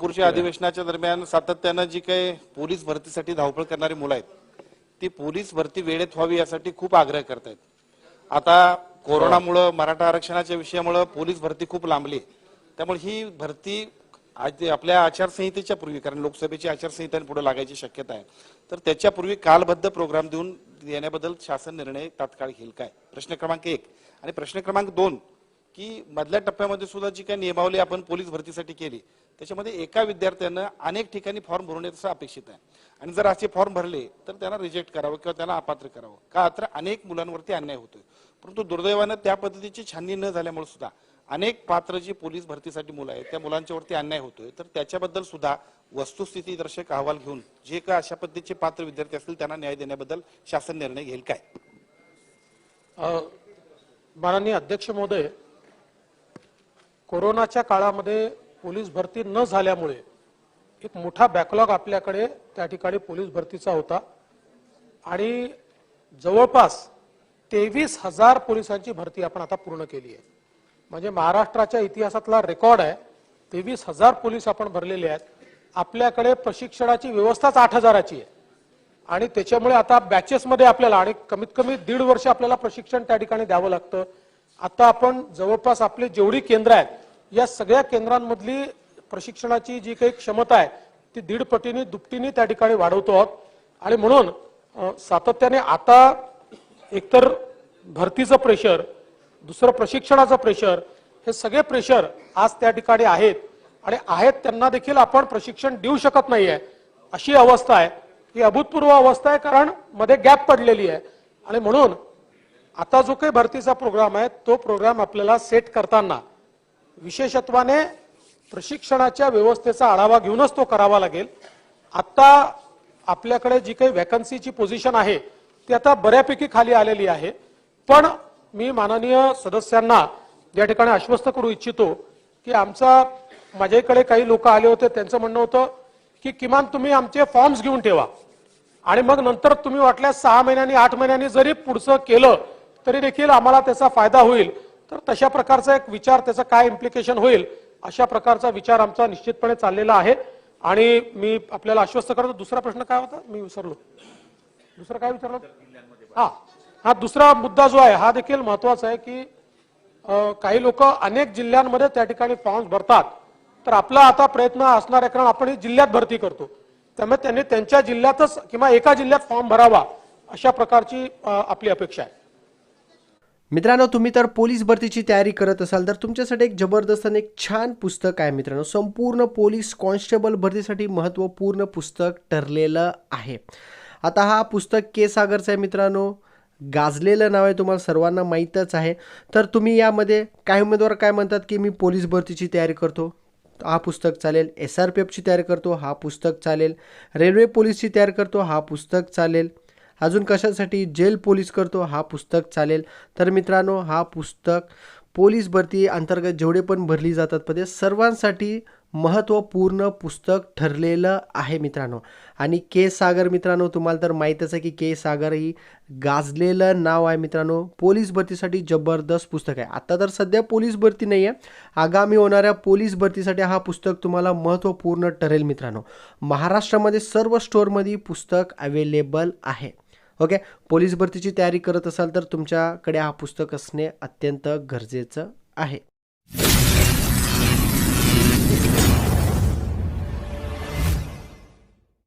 नागपूरच्या अधिवेशनाच्या दरम्यान सातत्यानं जी काही पोलीस भरतीसाठी धावपळ करणारी मुलं आहेत ती पोलीस भरती वेळेत व्हावी यासाठी खूप आग्रह करतायत. आता कोरोनामुळं मराठा आरक्षणाच्या विषयामुळं पोलीस भरती खूप लांबली त्यामुळे ही भरती आज आपल्या आचारसंहितेच्या पूर्वी कारण लोकसभेची आचारसंहिता पुढे लागायची शक्यता आहे. तर त्याच्यापूर्वी कालबद्ध प्रोग्राम देऊन येण्याबद्दल शासन निर्णय तात्काळ घेईल काय? प्रश्न क्रमांक एक. आणि प्रश्न क्रमांक दोन की मधल्या टप्प्यामध्ये सुद्धा जी काही नियमावली आपण पोलीस भरतीसाठी केली त्याच्यामध्ये एका विद्यार्थ्यानं अनेक ठिकाणी फॉर्म भरून येत असं अपेक्षित आहे. आणि जर असे फॉर्म भरले तर त्यांना रिजेक्ट करावं किंवा त्यांना अपात्र करावं. का तर अनेक मुलांवरती अन्याय होतोय. परंतु दुर्दैवानं त्या पद्धतीची छाननी न झाल्यामुळे सुद्धा अनेक पात्र जी पोलीस भरतीसाठी मुलं आहेत त्या मुलांच्यावरती अन्याय होतोय. तर त्याच्याबद्दल सुद्धा वस्तुस्थिती दर्शक अहवाल घेऊन जे काय अशा पद्धतीचे पात्र विद्यार्थी असतील त्यांना न्याय देण्याबद्दल शासन निर्णय घेईल. काय? माननीय अध्यक्ष महोदय कोरोनाच्या काळामध्ये पोलीस भरती न झाल्यामुळे एक मोठा बॅकलॉग आपल्याकडे त्या ठिकाणी पोलीस भरतीचा होता. आणि जवळपास तेवीस हजार पोलिसांची भरती आपण आता पूर्ण केली आहे. म्हणजे महाराष्ट्राच्या इतिहासातला रेकॉर्ड आहे. तेवीस हजार पोलीस आपण भरलेले आहेत. आपल्याकडे प्रशिक्षणाची व्यवस्थाच आठ हजाराची आहे. आणि त्याच्यामुळे आता बॅचेसमध्ये आपल्याला आणि कमीत कमी दीड वर्ष आपल्याला प्रशिक्षण त्या ठिकाणी द्यावं लागतं. आता आपण जवळपास आपली जेवढी केंद्र आहेत या सगळ्या केंद्रांमधली प्रशिक्षणाची जी काही क्षमता आहे ती दीड पटीने दुपटीने त्या ठिकाणी वाढवतो आहोत. आणि म्हणून सातत्याने आता एकतर भरतीचं प्रेशर दुसरं प्रशिक्षणाचं प्रेशर हे सगळे प्रेशर आज त्या ठिकाणी आहेत. आणि आहेत त्यांना देखील आपण प्रशिक्षण देऊ शकत नाहीये. अशी अवस्था आहे. ही अभूतपूर्व अवस्था आहे कारण मध्ये गॅप पडलेली आहे. आणि म्हणून आता जो काही भरतीचा प्रोग्राम आहे तो प्रोग्राम आपल्याला सेट करताना विशेषत्वाने प्रशिक्षणाच्या व्यवस्थेचा आढावा घेऊनच तो करावा लागेल. आता आपल्याकडे जी काही वॅकन्सीची पोझिशन आहे ती आता बऱ्यापैकी खाली आलेली आहे. पण मी माननीय सदस्यांना या ठिकाणी आश्वस्त करू इच्छितो की आमचा माझ्याकडे काही लोक आले होते त्यांचं म्हणणं होतं की किमान तुम्ही आमचे फॉर्म्स घेऊन ठेवा. आणि मग नंतर तुम्ही वाटल्यास सहा महिन्यांनी आठ महिन्यांनी जरी पुढचं केलं तरी देखील आम्हाला त्याचा फायदा होईल. तर तशा प्रकारचा एक विचार त्याचं काय इम्प्लिकेशन होईल अशा प्रकारचा विचार आमचा निश्चितपणे चाललेला आहे. आणि मी आपल्याला आश्वस्त करतो. दुसरा प्रश्न काय होता? मी विसरलो. दुसरा काय विचारलं? हा. हा दुसरा मुद्दा जो आहे हा देखील महत्त्वाचा आहे की काही लोक अनेक जिल्ह्यांमध्ये त्या ठिकाणी फॉर्म्स भरतात. तर आपला आता प्रयत्न असणार आहे कारण आपण ही जिल्ह्यात भरती करतो. त्यामुळे त्यांनी त्यांच्या जिल्ह्यातच किंवा एका जिल्ह्यात फॉर्म भरावा अशा प्रकारची आपली अपेक्षा आहे. मित्रांनो तुम्ही तर पोलीस भरतीची तयारी करत असाल तर तुमच्यासाठी एक जबरदस्त आणि एक छान पुस्तक आहे मित्रांनो. संपूर्ण पोलीस कॉन्स्टेबल भरतीसाठी महत्त्वपूर्ण पुस्तक ठरलेलं आहे. आता हा पुस्तक के सागरचं आहे मित्रांनो. गाजलेलं नाव आहे तुम्हाला सर्वांना माहीतच आहे. तर तुम्ही यामध्ये काही उमेदवार काय म्हणतात की मी पोलीस भरतीची तयारी करतो? हा पुस्तक चालेल. एस आर पी एफची तयारी करतो हा पुस्तक चालेल. रेल्वे पोलीसची तयारी करतो हा पुस्तक चालेल. अजून कशासाठी जेल पोलीस करतो हा पुस्तक चालेल. तर मित्रांनो हा पुस्तक पोलीस भरती अंतर्गत जेवढे पण भरली जातात पदे सर्वांसाठी महत्त्वपूर्ण पुस्तक ठरलेलं आहे मित्रांनो. आणि के सागर मित्रांनो तुम्हाला तर माहीतच आहे की के सागर ही गाजलेलं नाव आहे मित्रांनो. पोलीस भरतीसाठी जबरदस्त पुस्तक आहे. आता तर सध्या पोलीस भरती नाही आहे आगामी होणाऱ्या पोलीस भरतीसाठी हा पुस्तक तुम्हाला महत्त्वपूर्ण ठरेल मित्रांनो. महाराष्ट्रामध्ये सर्व स्टोअरमध्ये पुस्तक अवेलेबल आहे. ओके? पोलीस भरतीची तयारी करत असाल तर तुमच्याकडे हा पुस्तक असणे अत्यंत गरजेचं आहे.